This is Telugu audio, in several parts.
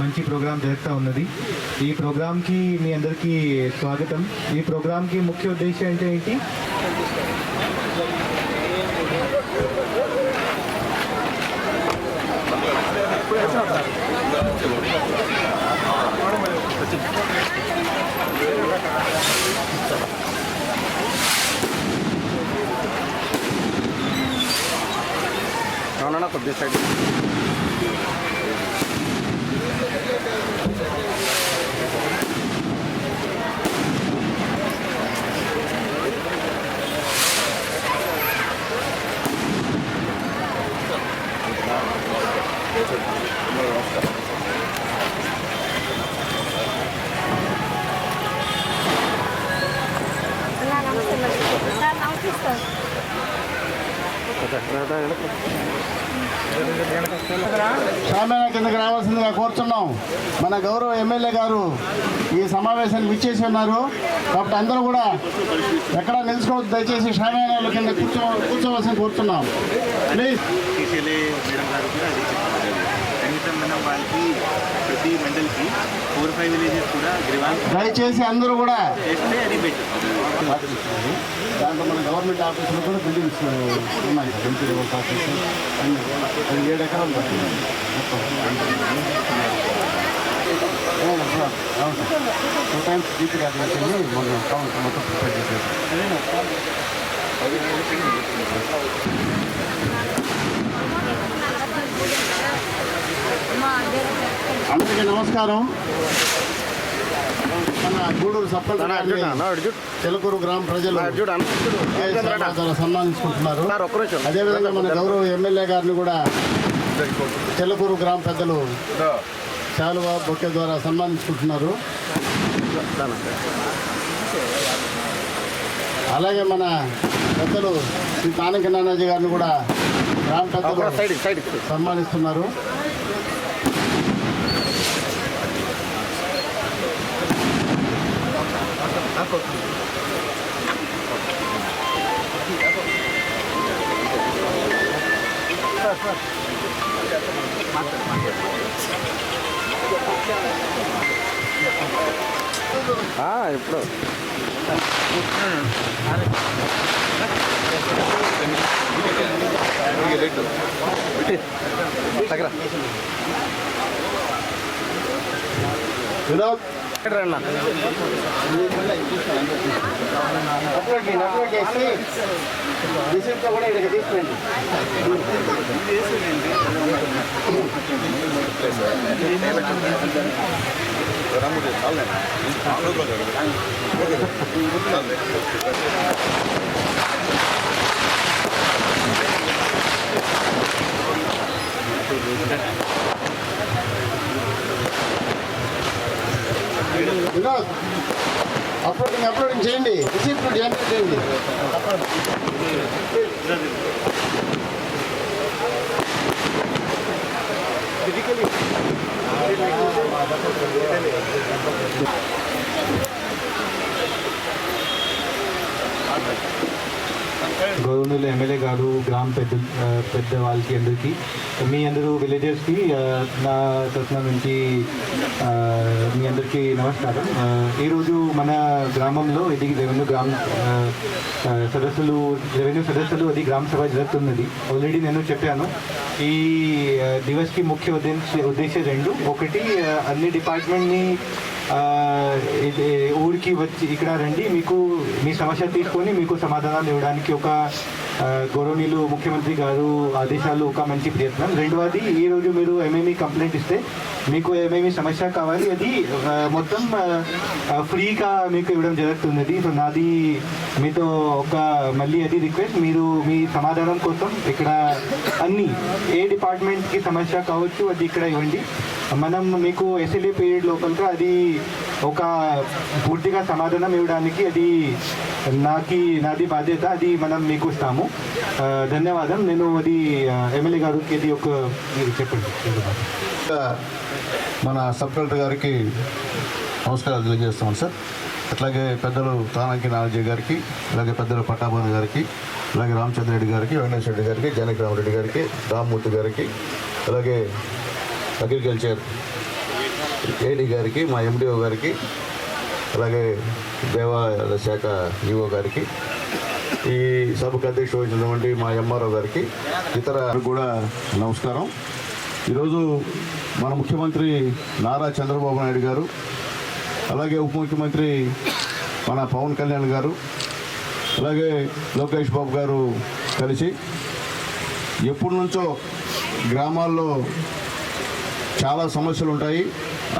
మంచి ప్రోగ్రాం జరుగుతూ ఉన్నది. ఈ ప్రోగ్రాంకి మీ అందరికీ స్వాగతం. ఈ ప్రోగ్రాంకి ముఖ్య ఉద్దేశం అంటే ఏంటి? అవునా కొద్ది సైడ్ మన గౌరవ ఎమ్మెల్యే గారు ఈ సమావేశానికి విచ్చేసి ఉన్నారు. కాబట్టి అందరూ కూడా ఎక్కడ నిలుచుకోవద్దు దయచేసి షామేనాల కింద కూర్చో కూర్చోవలసింది కోరుతున్నాం. ప్లీజ్ వాళ్ళకి ప్రతి మండల్కి ఫోర్ ఫైవ్ విలేజెస్ కూడా దయచేసి అందరూ కూడా చేస్తే అది బెటర్ దాంట్లో మన గవర్నమెంట్ ఆఫీసులో కూడా బిల్డింగ్స్ ఉన్నాయి. ఎంపీ ఆఫీస్ ఏడు ఎకరాలు. అవును సార్ టూ టైమ్స్ మొన్న మొత్తం ప్రిపేర్ అందరికీ నమస్కారం మన గూడూరు సప్పల్ చిలకూరు గ్రామ ప్రజలు సన్మానించుకుంటున్నారు. అదేవిధంగా మన గౌరవ ఎమ్మెల్యే గారిని కూడా చెల్లకూరు గ్రామ పెద్దలు శాలువ బొక్కే ద్వారా సన్మానించుకుంటున్నారు. అలాగే మన పెద్దలు శ్రీ తానక నానాజీ గారిని కూడా గ్రామ పెద్దలు సన్మానిస్తున్నారు. ఇప్పుడు. దగ్గర వినోద్. అప్లోడ్ చేయండి అప్లోడ్ చేసి రిసిప్ట్ కూడా ఇక్కడికి తీసుకురండి వినోద్ అప్లోడింగ్ అప్లోడింగ్ చేయండి. రిసిప్ట్ ఎంటర్ చేయండి. గౌరవనీయులు ఎమ్మెల్యే గారు గ్రామ పెద్ద పెద్ద వాళ్ళకి అందరికీ మీ అందరూ విలేజెస్కి నా తరఫున నుంచి మీ అందరికీ నమస్కారం. ఈరోజు మన గ్రామంలో ఇది రెవెన్యూ గ్రామ సదస్సులు రెవెన్యూ సదస్సులు అది గ్రామ సభ జరుగుతున్నది. ఆల్రెడీ నేను చెప్పాను. ఈ దివస్కి ముఖ్య ఉద్దేశ ఉద్దేశం రెండు. ఒకటి అన్ని డిపార్ట్మెంట్ని ఊరికి వచ్చి ఇక్కడ రండి. మీకు మీ సమస్య తీసుకొని మీకు సమాధానాలు ఇవ్వడానికి ఒక గౌరవనీయులు ముఖ్యమంత్రి గారు ఆదేశాలు ఒక మంచి ప్రయత్నం. రెండవది ఈ రోజు మీరు ఏమేమి కంప్లైంట్ ఇస్తే మీకు ఏమేమి సమస్య కావాలి. అది మొత్తం ఫ్రీగా మీకు ఇవ్వడం జరుగుతున్నది. సో నాది మీతో ఒక మళ్ళీ అది రిక్వెస్ట్. మీరు మీ సమాధానం కోసం ఇక్కడ అన్ని ఏ డిపార్ట్మెంట్కి సమస్య కావచ్చు అది ఇక్కడ ఇవ్వండి. మనం మీకు ఎస్ఎల్ఏ పీరియడ్ లోపల అది ఒక పూర్తిగా సమాధానం ఇవ్వడానికి అది నాకి నాది బాధ్యత అది మనం మీకు ఇస్తాము. ధన్యవాదం. నేను అది ఎమ్మెల్యే గారికి అది ఒక మీరు చెప్పండి. మన సబ్ కలెక్టర్ గారికి నమస్కారాలు తెలియజేస్తాం సార్. అట్లాగే పెద్దలు తానాకి నాగజీ గారికి అలాగే పెద్దలు పట్టాభాను గారికి అలాగే రామచంద్ర రెడ్డి గారికి వెంకటేశ్వర రెడ్డి గారికి జానకి రామరెడ్డి గారికి రామ్మూర్తి గారికి అలాగే అగ్రికల్చర్ ఏడీ గారికి మా ఎండిఓ గారికి అలాగే దేవాలయ శాఖ ఈఓ గారికి ఈ సభకు అధ్యక్షుడు వహించినటువంటి మా ఎంఆర్ఓ గారికి ఇతర కూడా నమస్కారం. ఈరోజు మన ముఖ్యమంత్రి నారా చంద్రబాబు నాయుడు గారు అలాగే ఉప ముఖ్యమంత్రి మన పవన్ కళ్యాణ్ గారు అలాగే లోకేష్ బాబు గారు కలిసి ఎప్పటి నుంచో గ్రామాల్లో చాలా సమస్యలు ఉంటాయి.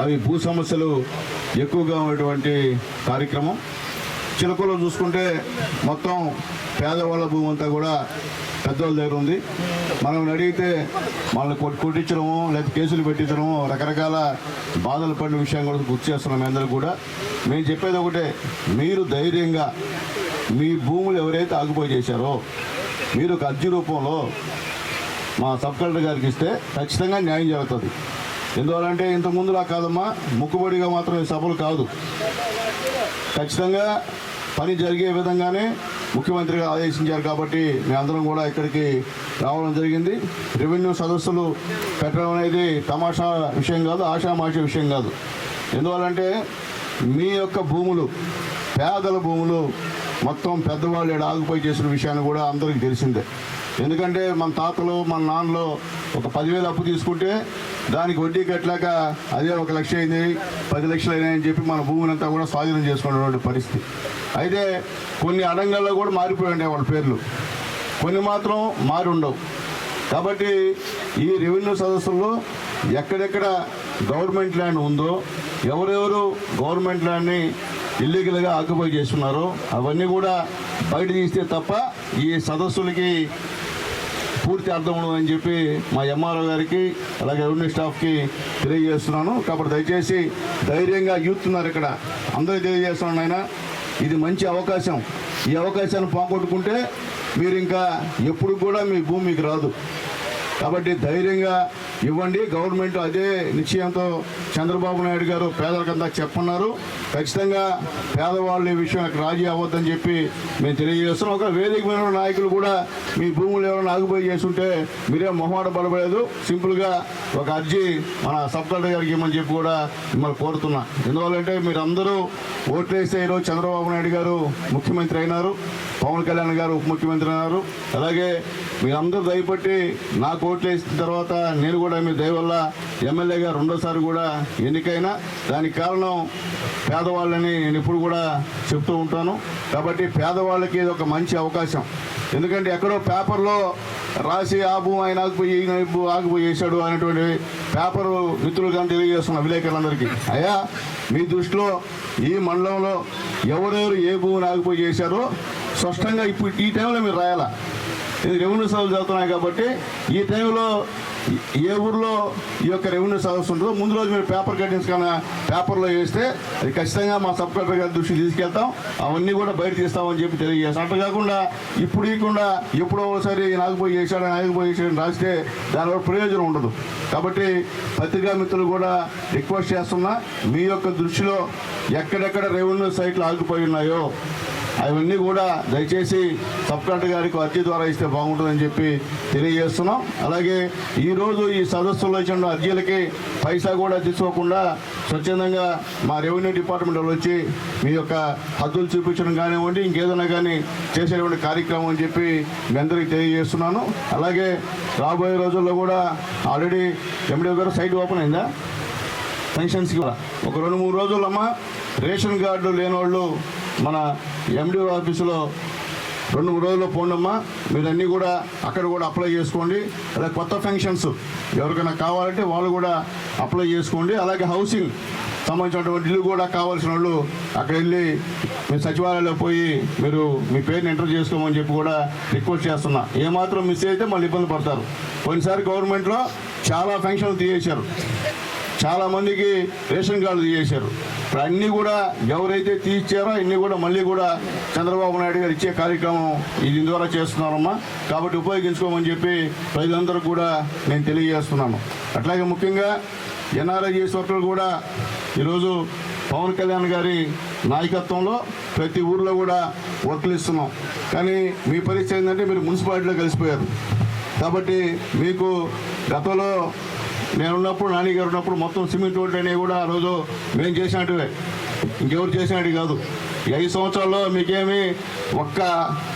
అవి భూ సమస్యలు ఎక్కువగా ఉన్నటువంటి కార్యక్రమం. చిలకలో చూసుకుంటే మొత్తం పేదవాళ్ళ భూమి అంతా కూడా పెద్దవాళ్ళ దగ్గర ఉంది. మనం అడిగితే వాళ్ళని కొట్టించడము లేదా కేసులు పెట్టించడము రకరకాల బాధలు పడిన విషయం కూడా గుర్తు చేస్తున్నాం అందరూ కూడా. మేము చెప్పేది ఒకటే మీరు ధైర్యంగా మీ భూములు ఎవరైతే ఆగిపోయి చేశారో మీరు ఒక అర్జీ రూపంలో మా సబ్ కలెక్టర్ గారికి ఇస్తే ఖచ్చితంగా న్యాయం జరుగుతుంది. ఎందువల్లంటే ఇంత ముందులా కాదమ్మా ముక్కుబడిగా మాత్రం ఈ సభలు కాదు. ఖచ్చితంగా పని జరిగే విధంగానే ముఖ్యమంత్రిగా ఆదేశించారు కాబట్టి మేమందరం కూడా ఇక్కడికి రావడం జరిగింది. రెవెన్యూ సదస్సులు పెట్టడం అనేది తమాషా విషయం కాదు ఆషామాషి విషయం కాదు. ఎందువల్లంటే మీ యొక్క భూములు పేదల భూములు మొత్తం పెద్దవాళ్ళు ఈడ ఆగిపోయి చేసిన విషయాన్ని కూడా అందరికీ తెలిసిందే. ఎందుకంటే మన తాతలు మన నాన్నలు ఒక పదివేలు అప్పు తీసుకుంటే దానికి వడ్డీ కట్టలేక అదే ఒక లక్ష అయింది పది లక్షలు అయినాయని చెప్పి మన భూమిని అంతా కూడా స్వాధీనం చేసుకునేటువంటి పరిస్థితి. అయితే కొన్ని అడంగల్లో కూడా మారిపోయి ఉండే వాళ్ళ పేర్లు. కొన్ని మాత్రం మారి ఉండవు. కాబట్టి ఈ రెవెన్యూ సదస్సుల్లో ఎక్కడెక్కడ గవర్నమెంట్ ల్యాండ్ ఉందో ఎవరెవరు గవర్నమెంట్ ల్యాండ్ని ఇల్లీగల్గా ఆక్యుపై చేస్తున్నారు. అవన్నీ కూడా బయట తీస్తే తప్ప ఈ సదస్సులకి పూర్తి అర్థం ఉండదని చెప్పి మా ఎంఆర్ఓ గారికి అలాగే రెవెన్యూ స్టాఫ్కి తెలియజేస్తున్నాను. కాబట్టి దయచేసి ధైర్యంగా యూత్ ఉన్నారు ఇక్కడ. అందరూ తెలియజేస్తున్నాను ఆయన ఇది మంచి అవకాశం. ఈ అవకాశాన్ని పోగొట్టుకుంటే మీరు ఇంకా ఎప్పుడు కూడా మీ భూమికి రాదు. కాబట్టి ధైర్యంగా ఇవ్వండి. గవర్నమెంట్ అదే నిశ్చయంతో చంద్రబాబు నాయుడు గారు పేదలకంతా చెప్పన్నారు. ఖచ్చితంగా పేదవాళ్ళు ఈ విషయం రాజీ అవ్వద్దని చెప్పి మేము తెలియజేస్తున్నాం. ఒక వేదిక మీద నాయకులు కూడా మీ భూములు ఎవరైనా ఆగిపోయి చేస్తుంటే మీరేం మొహమాట పడబడలేదు. సింపుల్గా ఒక అర్జీ మన సబ్ కలెక్టర్ గారికి ఇవ్వమని చెప్పి కూడా మిమ్మల్ని కోరుతున్నా. ఎందువల్లంటే మీరందరూ ఓట్లేస్తే ఈరోజు చంద్రబాబు నాయుడు గారు ముఖ్యమంత్రి అయినారు. పవన్ కళ్యాణ్ గారు ఉప ముఖ్యమంత్రి అన్నారు. అలాగే మీరందరూ దయపట్టి నాకు కోట్లు వేసిన తర్వాత నేను కూడా మీ దయవల్ల ఎమ్మెల్యేగా రెండోసారి కూడా ఎన్నికైనా. దానికి కారణం పేదవాళ్ళని నేను ఇప్పుడు కూడా చెప్తూ ఉంటాను. కాబట్టి పేదవాళ్ళకి ఇది ఒక మంచి అవకాశం. ఎందుకంటే ఎక్కడో పేపర్లో రాసి ఆ భూమి ఆయన ఆగిపోయి ఈయన భూ- ఆగిపోయి చేశాడు అనేటువంటి పేపర్ మిత్రులు కానీ తెలియజేస్తున్న విలేకరులందరికీ. అయ్యా మీ దృష్టిలో ఈ మండలంలో ఎవరెవరు ఏ భూమిని ఆగిపోయి చేశారో స్పష్టంగా ఇప్పుడు ఈ టైంలో మీరు రాయాలా? ఇది రెవెన్యూ సదస్సు చదువుతున్నాయి కాబట్టి ఈ టైంలో ఏ ఊర్లో ఈ యొక్క రెవెన్యూ సర్వీస్ ఉంటుందో ముందు రోజు మీరు పేపర్ కటింగ్స్ కన్నా పేపర్లో వేస్తే అది ఖచ్చితంగా మా సబ్ కలెక్టర్ గారి దృష్టికి తీసుకెళ్తాం. అవన్నీ కూడా బయట తీస్తామని చెప్పి తెలియజేస్తాం. అట్లా కాకుండా ఇప్పుడు ఇవ్వకుండా ఎప్పుడో ఒకసారి నాగపోయి చేశాడు నాగిపోయి చేశాడని రాస్తే దానివల్ల ప్రయోజనం ఉండదు. కాబట్టి పత్రికా మిత్రులు కూడా రిక్వెస్ట్ చేస్తున్నా మీ యొక్క దృష్టిలో ఎక్కడెక్కడ రెవెన్యూ సైట్లు ఆగిపోయి ఉన్నాయో అవన్నీ కూడా దయచేసి సబ్ కలెక్టర్ గారికి అర్జీ ద్వారా ఇస్తే బాగుంటుందని చెప్పి తెలియజేస్తున్నాం. అలాగే ఈరోజు ఈ సదస్సులో ఇచ్చిన అర్జీలకి పైసా కూడా తీసుకోకుండా స్వచ్ఛందంగా మా రెవెన్యూ డిపార్ట్మెంట్ వాళ్ళు వచ్చి మీ యొక్క హద్దులు చూపించడం కానివ్వండి ఇంకేదైనా కానీ చేసేటువంటి కార్యక్రమం అని చెప్పి మీ అందరికీ తెలియజేస్తున్నాను. అలాగే రాబోయే రోజుల్లో కూడా ఆల్రెడీ ఎండి గారు సైట్ ఓపెన్ అయిందా? పెన్షన్స్ కూడా. ఒక రెండు మూడు రోజులమ్మా రేషన్ కార్డు లేని వాళ్ళు మన ఎండిఓ ఆఫీసులో రెండు మూడు రోజుల్లో పోండమ్మా మీరు అన్నీ కూడా అక్కడ కూడా అప్లై చేసుకోండి. అలాగే కొత్త ఫంక్షన్స్ ఎవరికైనా కావాలంటే వాళ్ళు కూడా అప్లై చేసుకోండి. అలాగే హౌసింగ్ సంబంధించినటువంటి ఇల్లు కూడా కావాల్సిన వాళ్ళు అక్కడ వెళ్ళి మీ సచివాలయంలో పోయి మీరు మీ పేరుని ఎంటర్ చేసుకోమని చెప్పి కూడా రిక్వెస్ట్ చేస్తున్నా. ఏమాత్రం మిస్ అయితే మళ్ళీ ఇబ్బంది పడతారు. పోయినసారి గవర్నమెంట్లో చాలా ఫంక్షన్లు తీసేశారు. చాలా మందికి రేషన్ కార్డు తీసేశారు. ఇప్పుడు అన్నీ కూడా ఎవరైతే తీర్చారో అన్నీ కూడా మళ్ళీ కూడా చంద్రబాబు నాయుడు గారు ఇచ్చే కార్యక్రమం దీని ద్వారా చేస్తున్నారమ్మా. కాబట్టి ఉపయోగించుకోమని చెప్పి ప్రజలందరూ కూడా నేను తెలియజేస్తున్నాను. అట్లాగే ముఖ్యంగా ఎన్ఆర్ఐజీఎస్ చేసే కూడా ఈరోజు పవన్ కళ్యాణ్ గారి నాయకత్వంలో ప్రతి ఊర్లో కూడా వర్కులు ఇస్తున్నాం. కానీ మీ పరిస్థితి ఏంటంటే మీరు మున్సిపాలిటీలో కలిసిపోయారు. కాబట్టి మీకు గతంలో నేను ఉన్నప్పుడు నాన్నగారు ఉన్నప్పుడు మొత్తం సిమెంట్ రోడ్లు అనేవి కూడా ఆ రోజు మేము చేసినట్టువే. ఇంకెవరు చేసినట్టు కాదు. ఐదు సంవత్సరాల్లో మీకేమి ఒక్క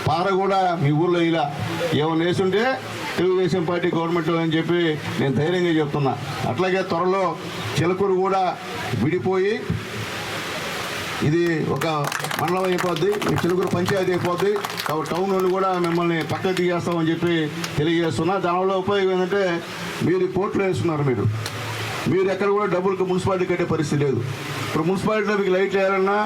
పార కూడా మీ ఊర్లో ఇలా ఏమైనా వేసుంటే తెలుగుదేశం పార్టీ గవర్నమెంట్ అని చెప్పి నేను ధైర్యంగా చెప్తున్నా. అట్లాగే త్వరలో చిలకూరు కూడా విడిపోయి ఇది ఒక మండలం అయిపోద్ది చిలుగురు పంచాయతీ అయిపోద్ది. కాబట్టి టౌన్ వాళ్ళు కూడా మిమ్మల్ని పక్కకు తీయేస్తామని చెప్పి తెలియజేస్తున్నా. దానివల్ల ఉపయోగం ఏంటంటే మీరు కోర్టులో వేస్తున్నారు మీరు. మీరు ఎక్కడ కూడా డబ్బులకు మున్సిపాలిటీ కట్టే పరిస్థితి లేదు. ఇప్పుడు మున్సిపాలిటీలో మీకు లైట్లు వేయాలన్నా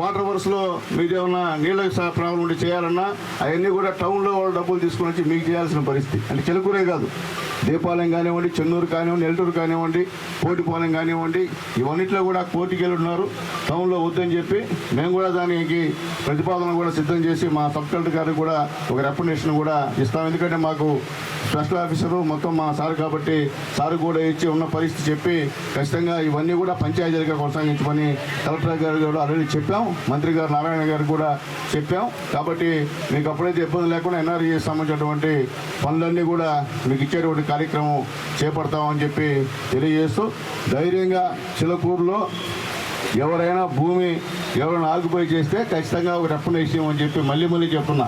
వాటర్ వర్క్స్లో మీరు ఏమన్నా నీళ్ళ ప్రాబ్లం ఉంటే చేయాలన్నా అవన్నీ కూడా టౌన్లో వాళ్ళు డబ్బులు తీసుకుని వచ్చి మీకు చేయాల్సిన పరిస్థితి. అంటే చిలుకూరే కాదు. దీపాలయం కానివ్వండి చెన్నూరు కానివ్వండి నెల్లూరు కానివ్వండి కోటిపాలెం కానివ్వండి ఇవన్నిట్లో కూడా కోర్టుకి ఉన్నారు. టౌన్లో వద్దని చెప్పి మేము కూడా దానికి ప్రతిపాదన కూడా సిద్ధం చేసి మా సబ్ కలెక్టర్ గారికి కూడా ఒక రెప్యుటేషన్ కూడా ఇస్తాం. ఎందుకంటే మాకు స్పెషల్ ఆఫీసరు మొత్తం మా సార్ కాబట్టి సారు కూడా ఇచ్చి ఉన్న పరిస్థితి చెప్పి ఖచ్చితంగా ఇవన్నీ కూడా పంచాయతీలుగా కొనసాగించమని కలెక్టర్ గారు కూడా ఆల్రెడీ చెప్పాం. మంత్రి గారు నారాయణ గారు కూడా చెప్పాం. కాబట్టి మీకు అప్పుడైతే ఇబ్బంది లేకుండా ఎన్ఆర్ఈ సంబంధించినటువంటి పనులన్నీ కూడా మీకు ఇచ్చేటువంటి కార్యక్రమం చేపడతామని చెప్పి తెలియజేస్తూ ధైర్యంగా చిలకూరులో ఎవరైనా భూమి ఎవరైనా ఆగిపోయి చేస్తే ఖచ్చితంగా ఒక రెప్పనేసి అని చెప్పి మళ్ళీ మళ్ళీ చెప్తున్నా.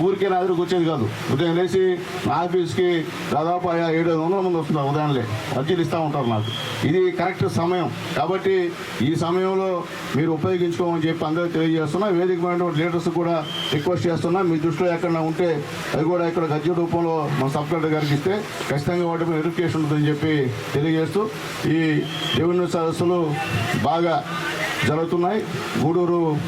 ఊరికే నా దగ్గరకు వచ్చేది కాదు. ఉదయం లేచి నా ఆఫీస్కి దాదాపు ఏడు వందల మంది వస్తున్నారు ఉదయంలే అర్జీలు ఇస్తూ ఉంటారు నాకు. ఇది కరెక్ట్ సమయం. కాబట్టి ఈ సమయంలో మీరు ఉపయోగించుకోమని చెప్పి అందరికీ తెలియజేస్తున్నా. వేదిక లీడర్స్ కూడా రిక్వెస్ట్ చేస్తున్నా. మీ దృష్టిలో ఎక్కడన్నా ఉంటే అది కూడా ఇక్కడ గద్య రూపంలో మన సబ్ కలెక్టర్ గారికి ఇస్తే ఖచ్చితంగా వాటి మీద వెరిఫికేషన్ ఉంటుందని చెప్పి తెలియజేస్తూ ఈ రెవెన్యూ సదస్సులు బాగా జరుగుతున్నాయి. గూడూరు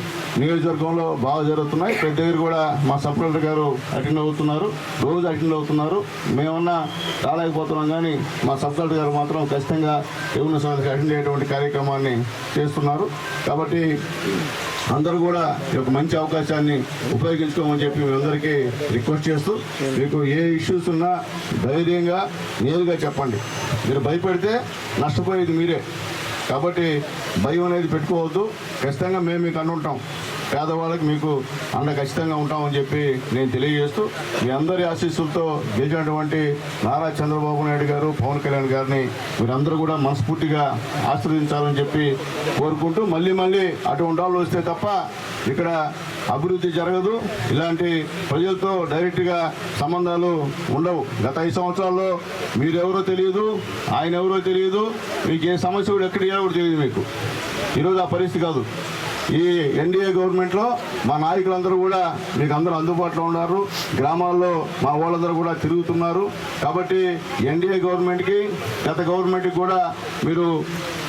నియోజకవర్గంలో బాగా జరుగుతున్నాయి. పెద్ద దగ్గర కూడా మా సబ్ కలెక్టర్ గారు అటెండ్ అవుతున్నారు. రోజు అటెండ్ అవుతున్నారు. మేమన్నా రాలేకపోతున్నాం కానీ మా సబ్ కలెక్టర్ గారు మాత్రం ఖచ్చితంగా రెవెన్యూ సదస్సుకి అటెండ్ అయ్యేటువంటి కార్యక్రమాన్ని చేస్తున్నారు. కాబట్టి అందరూ కూడా ఈ యొక్క మంచి అవకాశాన్ని ఉపయోగించుకోమని చెప్పి మీరందరికీ రిక్వెస్ట్ చేస్తూ మీకు ఏ ఇష్యూస్ ఉన్నా ధైర్యంగా నేరుగా చెప్పండి. మీరు భయపెడితే నష్టపోయేది మీరే. కాబట్టి భయం అనేది పెట్టుకోవద్దు. ఖచ్చితంగా మేము మీకు అనుంటాం పేదవాళ్ళకి మీకు అండ ఖచ్చితంగా ఉంటామని చెప్పి నేను తెలియజేస్తూ మీ అందరి ఆశీస్సులతో గెలిచినటువంటి నారా చంద్రబాబు నాయుడు గారు పవన్ కళ్యాణ్ గారిని మీరందరూ కూడా మనస్ఫూర్తిగా ఆశీర్వదించాలని చెప్పి కోరుకుంటూ మళ్ళీ మళ్ళీ అటు ఉండాలి వస్తే తప్ప ఇక్కడ అభివృద్ధి జరగదు. ఇలాంటి ప్రజలతో డైరెక్ట్గా సంబంధాలు ఉండవు. గత ఐదు సంవత్సరాల్లో మీరెవరో తెలియదు ఆయన ఎవరో తెలియదు మీకు ఏ సమస్య కూడా ఎక్కడ కూడా తెలియదు మీకు. ఈరోజు ఆ పరిస్థితి కాదు. ఈ ఎన్డీఏ గవర్నమెంట్లో మా నాయకులందరూ కూడా మీకు అందరూ అందుబాటులో ఉన్నారు. గ్రామాల్లో మా వాళ్ళందరూ కూడా తిరుగుతున్నారు. కాబట్టి ఎన్డీఏ గవర్నమెంట్కి గత గవర్నమెంట్కి కూడా మీరు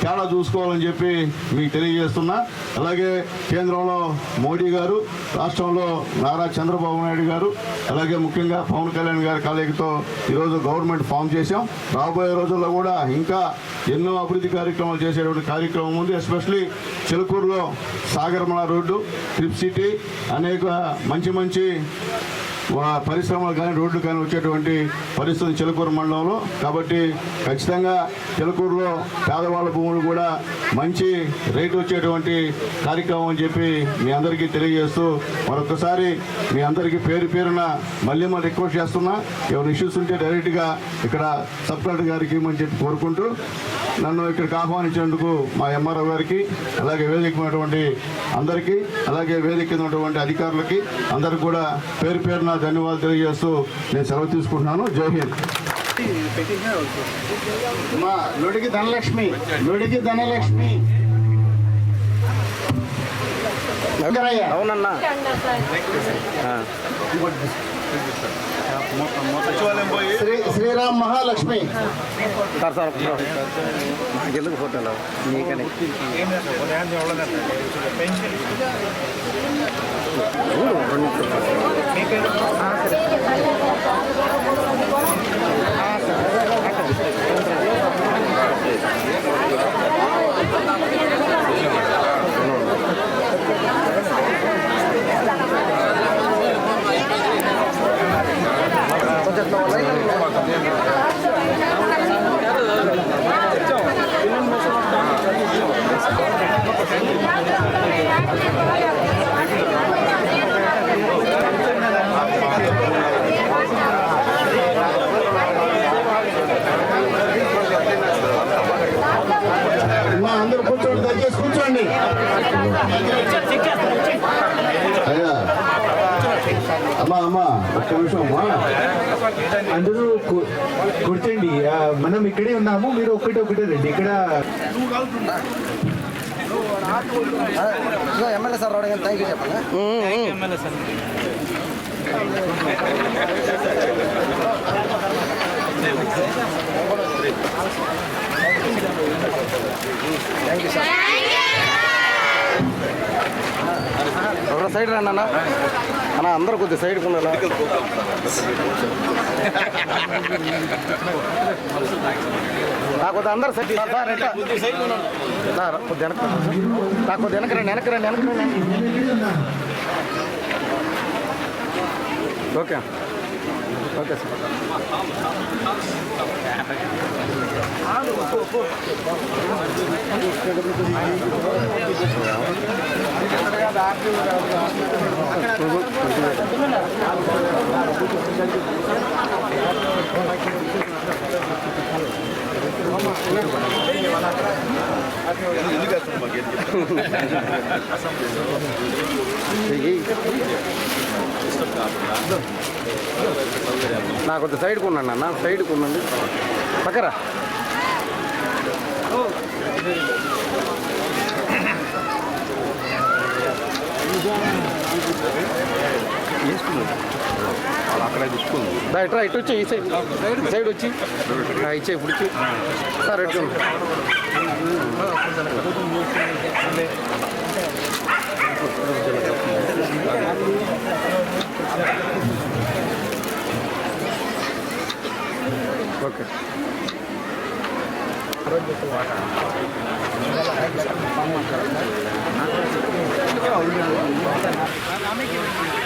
తేడా చూసుకోవాలని చెప్పి మీకు తెలియజేస్తున్నా. అలాగే కేంద్రంలో మోడీ గారు రాష్ట్రంలో నారా చంద్రబాబు నాయుడు గారు అలాగే ముఖ్యంగా పవన్ కళ్యాణ్ గారి కలయికతో ఈరోజు గవర్నమెంట్ ఫామ్ చేశాం. రాబోయే రోజుల్లో కూడా ఇంకా ఎన్నో అభివృద్ధి కార్యక్రమాలు చేసేటువంటి కార్యక్రమం ఉంది ఎస్పెషలీ చిలుకూరులో సాగర్మల రోడ్డు ట్రిప్ సిటీ అనేక మంచి మంచి పరిశ్రమలు కానీ రోడ్లు కానీ వచ్చేటువంటి పరిస్థితి చిలకూరు మండలంలో. కాబట్టి ఖచ్చితంగా చిలకూరులో పేదవాళ్ళ భూములు కూడా మంచి రేటు వచ్చేటువంటి కార్యక్రమం అని చెప్పి మీ అందరికీ తెలియజేస్తూ మరొకసారి మీ అందరికీ పేరు పేరున మళ్ళీ మనం రిక్వెస్ట్ చేస్తున్నా. ఎవరి ఇష్యూస్ ఉంటే డైరెక్ట్గా ఇక్కడ సబ్ కలెక్టర్ గారికి ఇవ్వమని చెప్పి కోరుకుంటూ నన్ను ఇక్కడికి ఆహ్వానించినందుకు మా ఎంఆర్ఓ గారికి అలాగే వేదికమైనటువంటి అందరికీ అలాగే వేదిక ఉన్నటువంటి అధికారులకి అందరికి కూడా పేరు పేరున ధన్యవాదాలు తెలియజేస్తూ నేను సెలవు తీసుకుంటున్నాను. జై హింద్. మా నుడికి ధనలక్ష్మి నుడికి ధనలక్ష్మి. అవునన్నా. శ్రీరామ్ మహాలక్ష్మి. సార్ సార్ ఎందుకు ఫోటోలో? మీకనే. Ah, అయ్యా. అమ్మా అమ్మా ఒక్క నిమిషం అమ్మా. అందరూ కూర్చోండి. మనం ఇక్కడే ఉన్నాము మీరు ఒకటి ఒకటే రండి. ఇక్కడ ఎమ్మెల్యే సార్ రావడం థ్యాంక్ యూ చెప్పండి. థ్యాంక్ యూ సార్ ఒక సైడ్ రండి అన్న అన్న అందరూ కొద్దిగా సైడ్కి ఉండాలా నాకు కొద్దిగా అందరు సైడ్ సార్ ఎట్లా సార్ కొద్దిగా వెనక్కి రండి. నాకు కొద్దిగా వెనక్కి రండి వెనక్కి రండి వెనక్కి రండి ఓకే ఓకే సార్ నా కొంచెం సైడ్కి ఉన్నాను అన్న. సైడ్కి ఉండండి. పక్కరా. దా, ఇట్రా ఇటు వచ్చి ఈ సైడ్. ఈ సైడ్ వచ్చి. ఆ, ఇచ్చే ఇప్పుడు సార్ ఎట్లా Thank you.